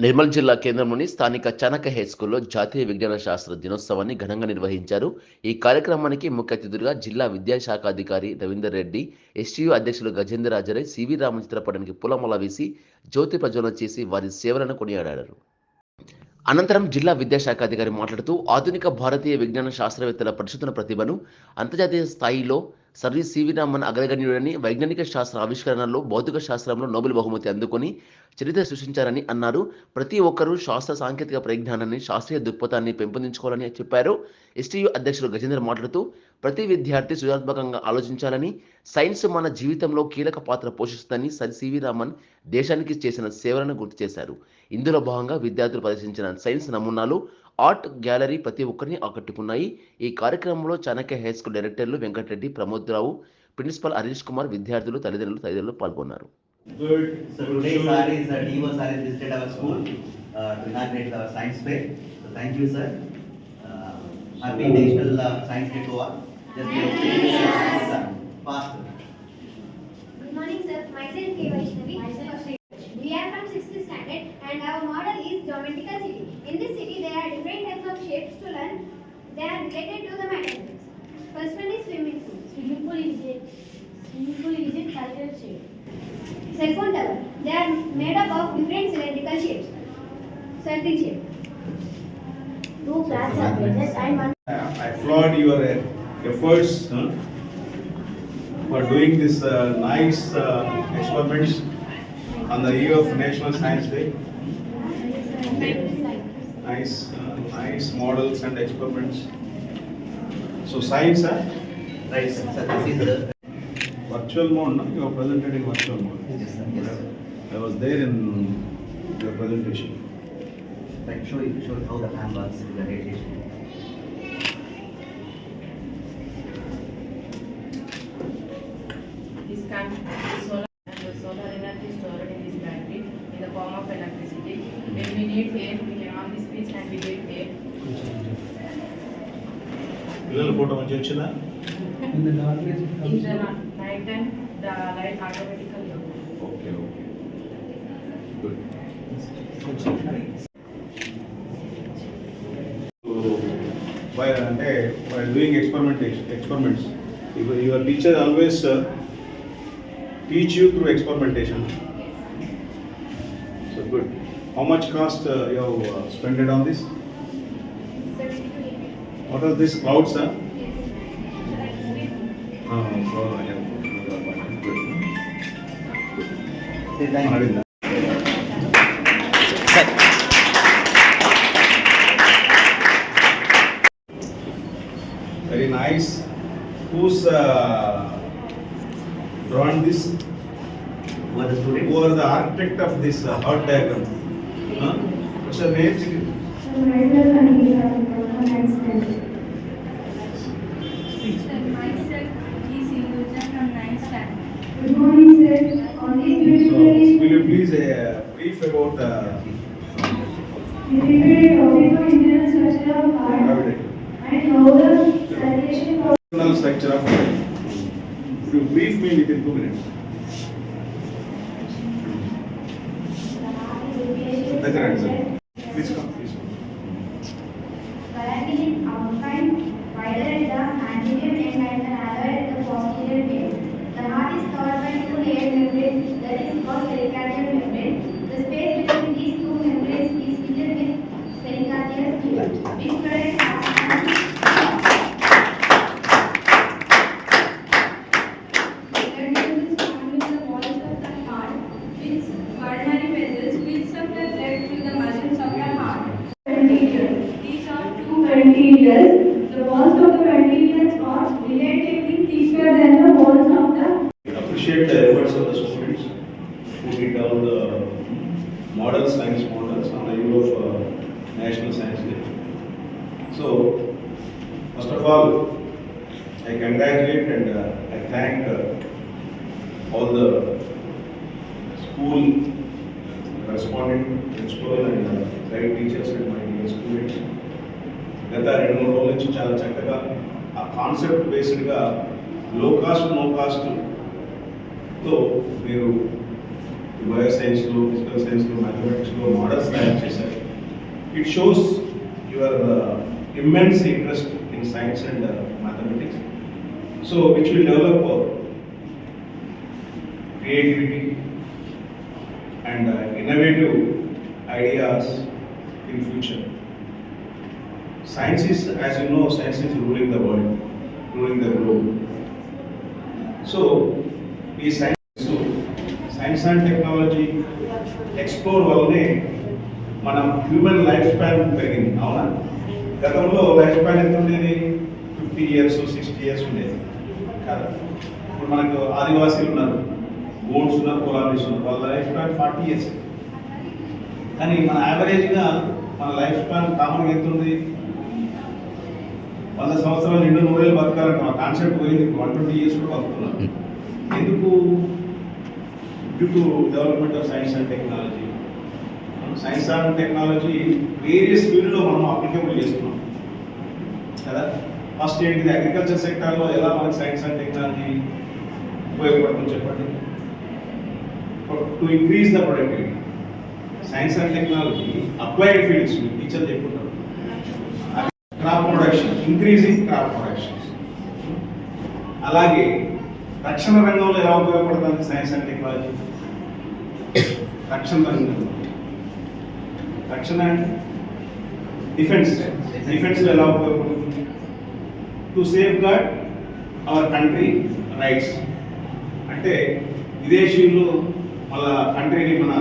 నిర్మల్ జిల్లా కేంద్రంలోని స్థానిక చనక హై స్కూల్లో జాతీయ విజ్ఞాన శాస్త్ర దినోత్సవాన్ని ఘనంగా నిర్వహించారు. ఈ కార్యక్రమానికి ముఖ్య అతిథులుగా జిల్లా విద్యాశాఖ అధికారి రవీందర్ రెడ్డి ఎస్టీయూ అధ్యక్షులు గజేంద్ర రాజరే సివి రామన్ చిత్రపటానికి పూలమాల వేసి జ్యోతి ప్రజ్వలన చేసి వారి సేవలను కొనియాడారు. అనంతరం జిల్లా విద్యాశాఖ అధికారి మాట్లాడుతూ ఆధునిక భారతీయ విజ్ఞాన శాస్త్రవేత్తల పరిశోధన ప్రతిభను అంతర్జాతీయ స్థాయిలో సర్వీ సివి రామన్ అగ్రగణ్యుడని వైజ్ఞానిక శాస్త్ర ఆవిష్కరణలో భౌతిక శాస్త్రంలో నోబెల్ బహుమతి అందుకొని చరిత్ర సృష్టించారని అన్నారు. ప్రతి ఒక్కరూ శాస్త్ర సాంకేతిక పరిజ్ఞానాన్ని శాస్త్రీయ దృక్పథాన్ని పెంపొందించుకోవాలని చెప్పారు. ఎస్టీయూ అధ్యక్షుడు గజేంద్ర మాట్లాడుతూ ప్రతి విద్యార్థి సృజనాత్మకంగా ఆలోచించాలని సైన్స్ మన జీవితంలో కీలక పాత్ర పోషిస్తుందని సరి సివి రామన్ దేశానికి చేసిన సేవలను గుర్తు చేశారు. ఇందులో భాగంగా విద్యార్థులు ప్రదర్శించిన సైన్స్ నమూనాలు ఆర్ట్ గ్యాలరీ ప్రతి ఒక్కరిని ఆకట్టుకున్నాయి. ఈ కార్యక్రమంలో చాణక్య హై స్కూల్ డైరెక్టర్లు వెంకటరెడ్డి ప్రమోద్ రావు ప్రిన్సిపల్ హరీష్ కుమార్ విద్యార్థులు తల్లిదండ్రులు తల్లిదండ్రులు పాల్గొన్నారు. Types of shapes to learn. They are related to the mathematics. First one is swimming pool. Swimming pool is a swimming pool is a circular shape. Second tower. They are made up of different cylindrical shapes. Circle shape. Two flat surfaces and one I applaud your uh, efforts huh, for doing this uh, nice uh, experiments on the eve of National Science Day. Nice, uh, nice models and experiments. So science, huh? Right sir. Sir, this is the. virtual mode, no? you are presented in virtual mode. Yes sir. Yes sir. I was there in your presentation. Right. Show you show how the hand works in the radiation. This can the solar and the solar energy stored in this battery in the form of electricity. When we need air, పిల్లల photo మంచి వచ్చిందా In the na- night time, the light automatically off. Okay okay good While అంటే while How much cost uh, you have uh, spent it on this? What are these clouds, sir? Oh, Very nice. Who's uh, drawn this? Who are the architect of this uh, art diagram? ఒకసారి నేర్చు Good morning, sir. Only so, will you please uh, brief about the internal structure of If you brief me within two minutes. That's right, efforts of the students who did all the model science models on the eve of uh, National Science Day. So, first of all, I congratulate and uh, I thank uh, all the school corresponding principal and uh, guide teachers and my dear students. గత రెండు మూడు రోజుల నుంచి చాలా చక్కగా ఆ concept బేస్డ్గా లో cost no cost తో మీరు బయో సైన్స్లో ఫిజికల్ సైన్స్లో మ్యాథమెటిక్స్లో మోడల్స్ తయారు చేశారు it shows your immense interest in science and mathematics so which will develop creativity and uh, innovative ideas in future. Science is, as you know, science is ruling the world, ruling the globe. ఈ science science and technology explore వల్లనే మన human life span పెరిగింది. అవునా? గతంలో life span ఎంత ఉండేది fifty years sixty years ఉండేది. కాదు. ఇప్పుడు మనకు ఆదివాసీలు ఉన్నారు. గోడ్స్ ఉన్నారు కొలాబీస్ ఉన్నారు వాళ్ళ లైఫ్ స్పాన్ ఫార్టీ ఇయర్స్ కానీ మన యావరేజ్గా మన లైఫ్ స్పాన్ కామన్గా ఎంత ఉంది వంద సంవత్సరాలు నిండు నూరేళ్ళు బతకాలంటే మా కాన్సెప్ట్ పోయింది. వన్ ట్వంటీ ఇయర్స్ కూడా బతుకుతున్నాం. ఎందుకు? Due to development of science and technology science and technology various ఫీల్డ్లో మనం అప్లికేబుల్ చేస్తున్నాం. కదా? ఫస్ట్ ఏంటిది అగ్రికల్చర్ సెక్టార్లో ఎలా మనకి సైన్స్ అండ్ టెక్నాలజీ ఉపయోగపడుతుంది చెప్పండి? To increase the productivity science and technology applied fields teacher చెప్పుకుంటారు. Crop production increasing crop production అలాగే రక్షణ రంగంలో ఎలా ఉపయోగపడుతుంది సైన్స్ అండ్ టెక్నాలజీ రక్షణ రంగం. రక్షణ అండ్ డిఫెన్స్ డిఫెన్స్లో ఎలా ఉపయోగపడుతుంది? To safeguard our country rights అంటే విదేశీయులు మన కంట్రీని మన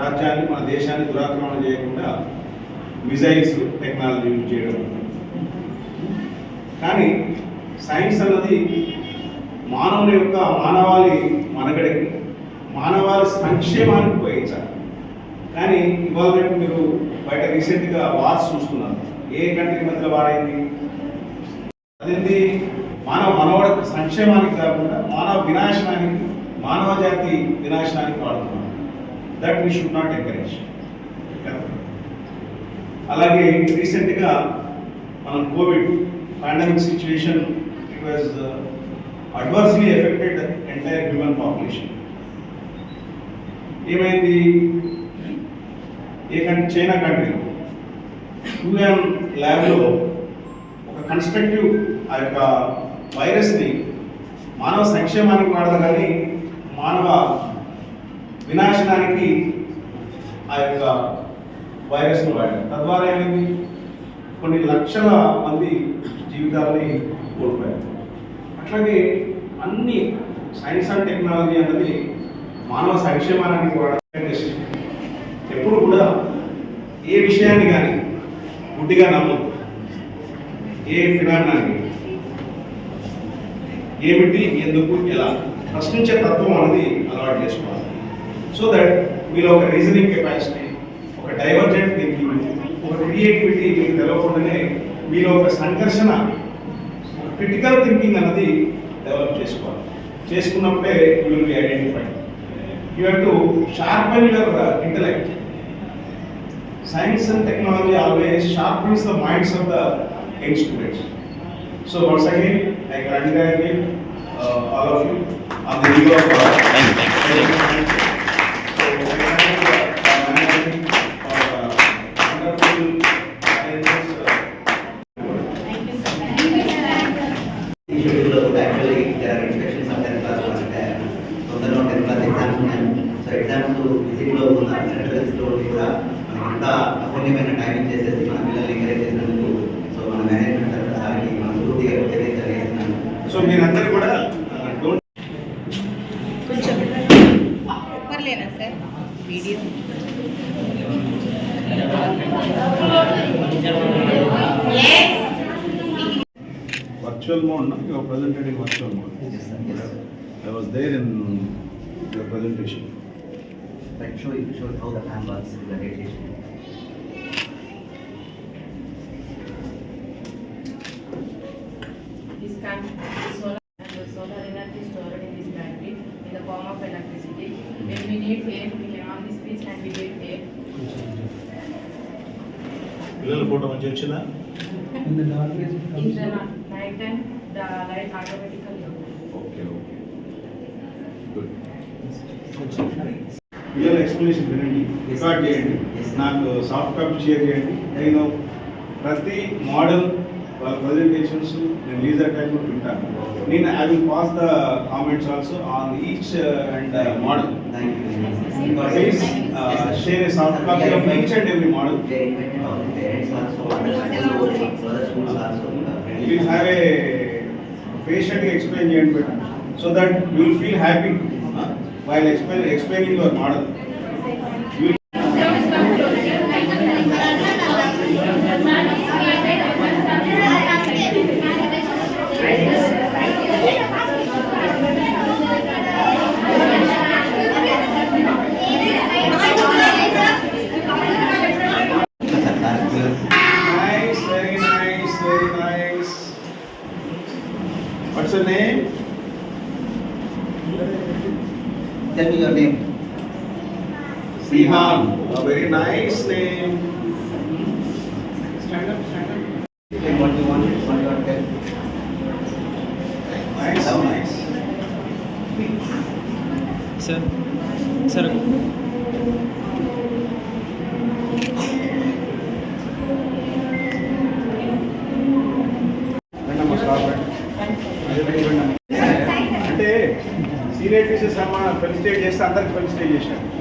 రాజ్యాన్ని మన దేశాన్ని దురాక్రమణ చేయకుండా మిజైల్స్ టెక్నాలజీ యూజ్ చేయడం. కానీ సైన్స్ అన్నది మానవుని యొక్క మానవాళి మనగడికి మానవాళి సంక్షేమానికి ఉపయోగించాలి. కానీ ఇవాళ రేపు మీరు బయట రీసెంట్గా వార్స్ చూస్తున్నారు. ఏ కంట్రీ మధ్య వారైంది అదేంటి మానవ మనవడ సంక్షేమానికి కాకుండా మానవ వినాశనానికి మానవ జాతి వినాశనానికి వాడుతున్నాం that we should not encourage అలాగే రీసెంట్గా మనం Covid pandemic situation it was adversely affected entire human population ఏమైంది? ఏ కంట్రీ చైనా కంట్రీలో యూఎన్ ల్యాబ్లో ఒక కన్స్ట్రక్టివ్ ఆ యొక్క వైరస్ని మానవ సంక్షేమానికి వాడదు కానీ మానవ వినాశనానికి ఆ యొక్క వైరస్ను వాడారు. తద్వారా ఏమైంది? కొన్ని లక్షల మంది జీవితాలని కోల్పోయారు. అట్లాగే అన్ని సైన్స్ అండ్ టెక్నాలజీ అన్నది మానవ సంక్షేమానికి కూడా ఎప్పుడు కూడా ఏ విషయాన్ని కానీ గుడ్డిగా నమ్మదు ఏ ఫినామినాన్ని ఏమిటి ఎందుకు ఎలా? ప్రశ్నించే తత్వం అనేది అలవాటు చేసుకోవాలి. సో దట్ మీలో ఒక రీజనింగ్ కెపాసిటీ ఒక డైవర్జెంట్ థింకింగ్ ఒక క్రియేటివిటీ మీకు తెలవకుండానే మీలో ఒక సంఘర్షణ క్రిటికల్ థింకింగ్ అనేది డెవలప్ చేసుకోవాలి. చేసుకున్నప్పుడే will be identified you have to sharpen your intellect science and technology always sharpens the minds of the young students so what's again I గ్రాండ్గా again all of you on the you of thank you అమూల్యమైన timing చేసేసి మన పిల్లల్ని encourage చేసినందుకు so మన management తరఫున సార్కి మనస్ఫూర్తిగా కృతజ్ఞతలు తెలియజేస్తున్నాను సో మీరందరూ కూడా డోంట్ కొంచెం ఒక్కర్లేనా sir video virtual mode, no? You are presented in virtual mode. Yes, sir. Yes, sir. I was there in your presentation. Right, show you, show how the fan works, the radiation. పిల్లల photo మంచి వచ్చిందా? పిల్లల explanation వినండి. Record చేయండి. నాకు soft copy share చేయండి. నేను ప్రతి మోడల్ వాళ్ళ ప్రజెంటేషన్స్ నేను లీజర్ టైంలో వింటాను. నేను I will pass the comments also on each and model share soft copy each and every model parents also, other schools, other schools also. Please have a patient explain so that you will feel happy huh? while explain, explaining your model. Relatives సన్మానం felicitate చేస్తే అందరికి felicitate చేసినాడు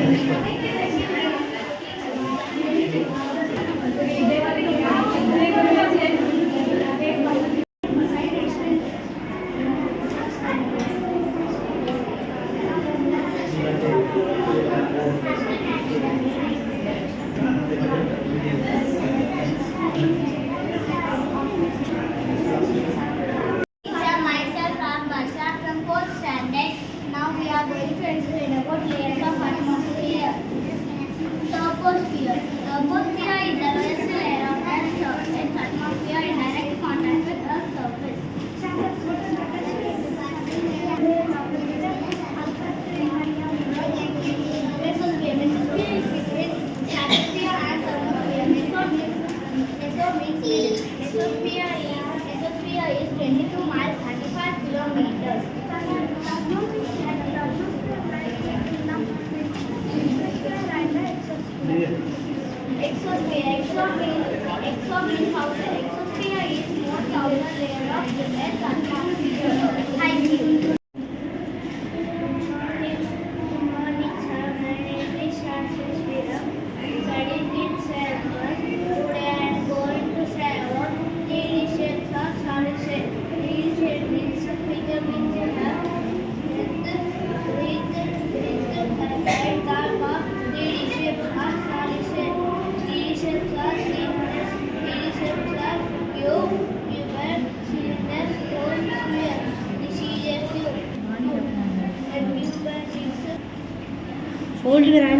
Amém.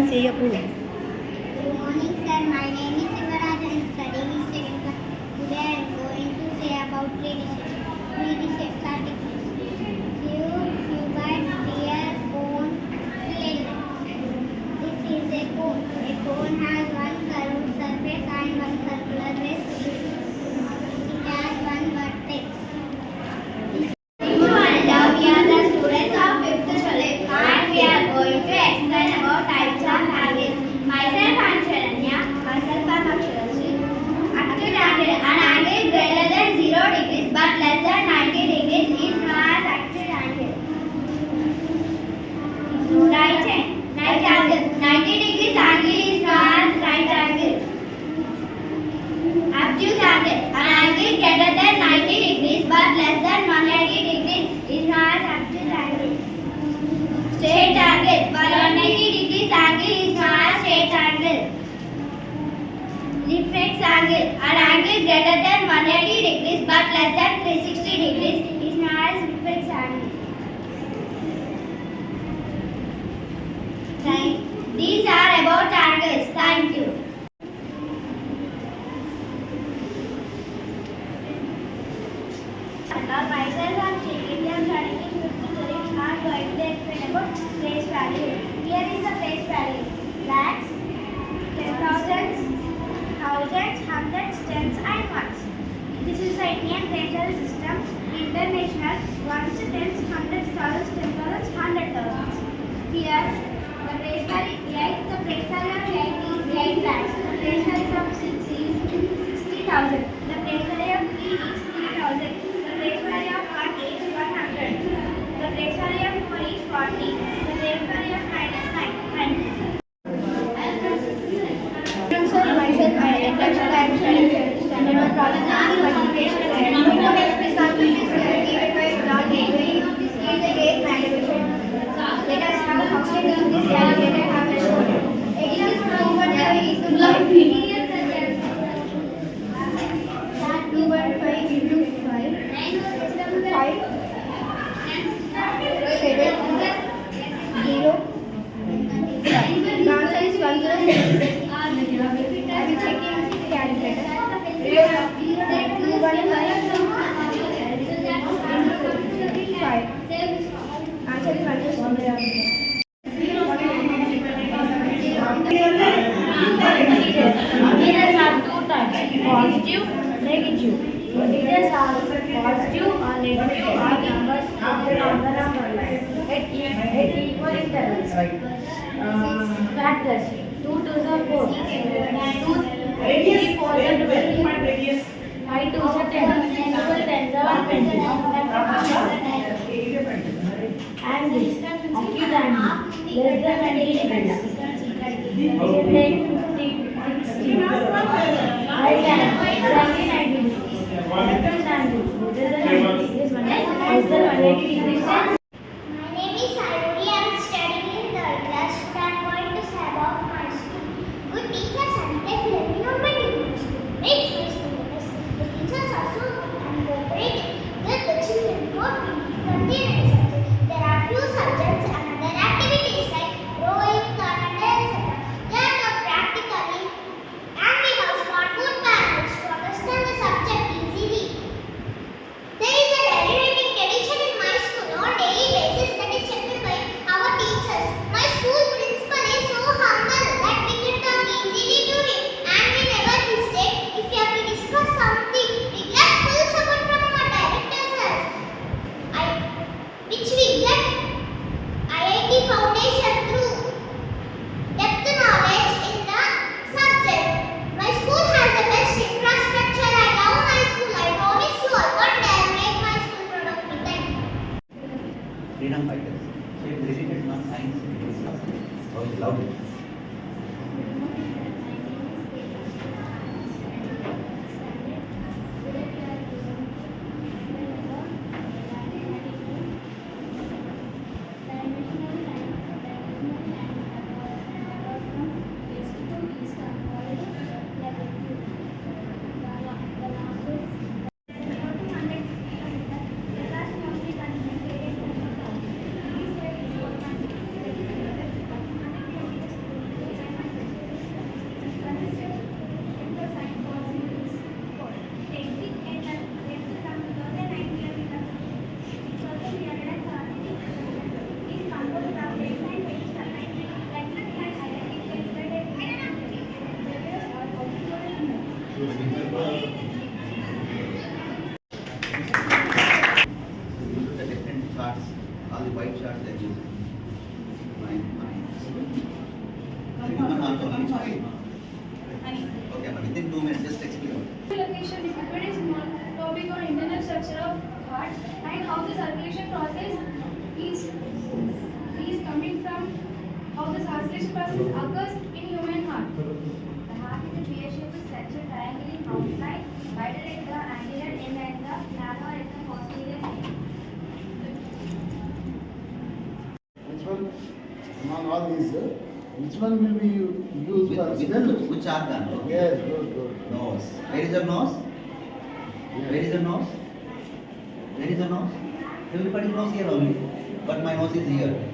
Saya. value. Here is the face value. Lakhs, ten thousands, hundreds, tens and ones. This is the Indian racial system. International ones, tens, hundreds, thousands, ten thousands, hundred thousands. Here, the place value, like the place value of 8 is 8 lakhs. The place value of 6 is 60,000. Yeah. positive, negative. The leaders are positive or negative or numbers after the number at, at equal intervals. Uh, Factors 2 to the 4, 2 3 4 to 12, 5 to the 10, 10 to the 10, 20. Angles, acute angle, less than 90 degrees. 10, 60, 60. 180 degrees. on all these. Which one will be used for smell? Which organ? Yes, good, good. Nose. Where is the nose? Yes. Where is the nose? Where is the nose? Everybody knows here only, but my nose is here.